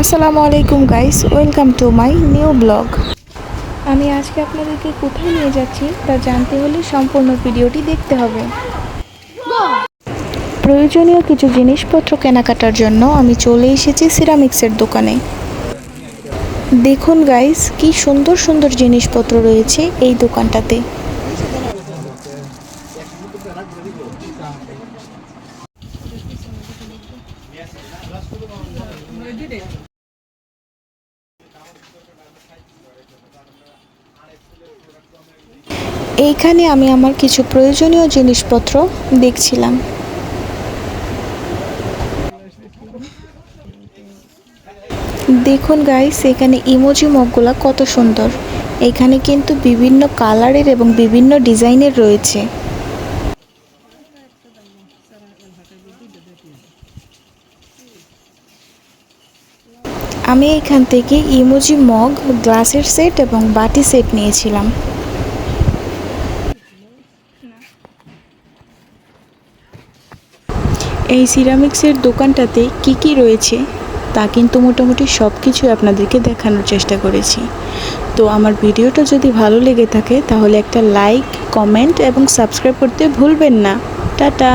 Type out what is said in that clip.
আসসালামু আলাইকুম guys welcome to my new blog আমি আজকে আপনাদেরকে কোথায় নিয়ে যাচ্ছি তা জানতে হলে সম্পূর্ণ ভিডিওটি দেখতে হবে। প্রয়োজনীয় কিছু জিনিসপত্র কেনাকাটার জন্য আমি চলে এসেছি সিরামিক্সের দোকানে। দেখুন গাইস কি সুন্দর সুন্দর জিনিসপত্র রয়েছে এই দোকানটাতে। এইখানে আমি আমার কিছু প্রয়োজনীয় জিনিসপত্র দেখছিলাম। দেখুন গাইস এখানে ইমোজি মগগুলা কত সুন্দর। এখানে কিন্তু বিভিন্ন কালারের এবং বিভিন্ন ডিজাইনের রয়েছে। আমি এখান থেকে ইমোজি মগ, গ্লাসের সেট এবং বাটি সেট নিয়েছিলাম। এই সিরামিক্সের দোকানটাতে কি কি রয়েছে, তা কিন্তু মোটামুটি সব কিছু আপনাদেরকে দেখানোর চেষ্টা করেছি। তো আমার ভিডিওটা যদি ভালো লেগে থাকে, তাহলে একটা লাইক, কমেন্ট এবং সাবস্ক্রাইব করতে ভুলবেন না। টাটা!